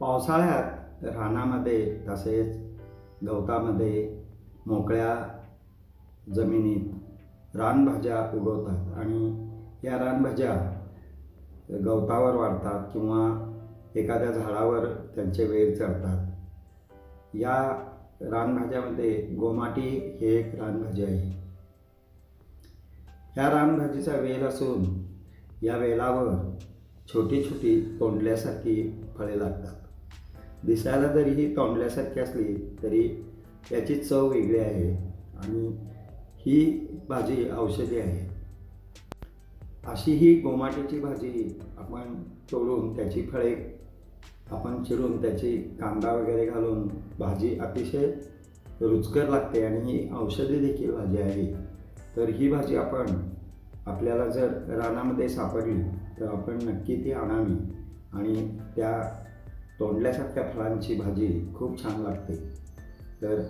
पावसाळ्यात रानामध्ये तसेच गवतामध्ये मोकळ्या जमिनीत रानभाज्या उगवतात आणि या रानभाज्या गवतावर वाढतात किंवा एखाद्या झाडावर त्यांचे वेल चढतात. या रानभाज्यामध्ये गोमाटी हे एक रानभाजी आहे. या रानभाजीचा वेल असून या वेलावर छोटी छोटी तोंडल्यासारखी फळे लागतात. दिसायला जरी ही तोंडल्यासारखी असली तरी याची चव वेगळी आहे आणि ही भाजी औषधी आहे. अशी ही गोमाट्याची भाजी आपण तोडून त्याची फळे आपण चिरून त्याची कांदा वगैरे घालून भाजी अतिशय रुचकर लागते आणि ही औषधी देखील भाजी आहे. तर ही भाजी आपण आपल्याला जर रानामध्ये सापडली तर आपण नक्की ती आणावी आणि त्या तोंडल्यासारख्या फळांची भाजी खूप छान लागते. तर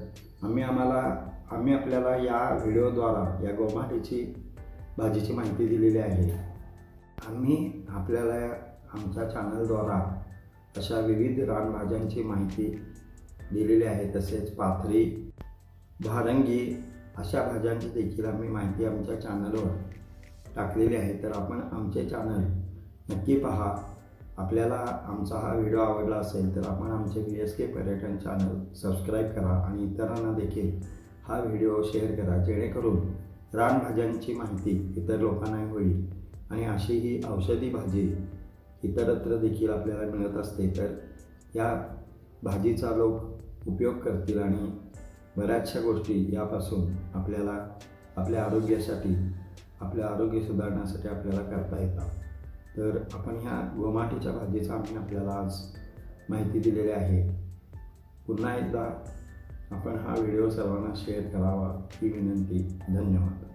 आम्ही आम्हाला आम्ही आपल्याला या व्हिडिओद्वारा या गोमाटीची भाजीची माहिती दिलेली आहे. आम्ही आपल्याला आमच्या चॅनलद्वारा अशा विविध रानभाज्यांची माहिती दिलेली आहे तसेच पाथरी भारंगी अशा भाज्यांची देखील आम्ही माहिती आमच्या चॅनलवर टाकलेली आहे. तर आपण आमचे चॅनल नक्की पहा. आपल्याला आमचा हा व्हिडिओ आवडला असेल तर आपण आमचे बी एस के पर्यटन चॅनल सबस्क्राईब करा आणि इतरांना देखील हा व्हिडिओ शेअर करा जेणेकरून रानभाज्यांची माहिती इतर लोकांनाही होईल. आणि अशी ही औषधी भाजी इतरत्र देखील आपल्याला मिळत असते तर या भाजीचा लोक उपयोग करतील आणि बऱ्याचशा गोष्टी यापासून आपल्याला आपल्या आरोग्यासाठी आपले आरोग्य सुधारण्यासाठी आपल्याला करता येतात. तर आपण ह्या गोमाटीच्या भाजीचा आम्ही आपल्याला आज माहिती दिलेली आहे. पुन्हा एकदा आपण हा व्हिडिओ सर्वांना शेअर करावा ही विनंती. धन्यवाद.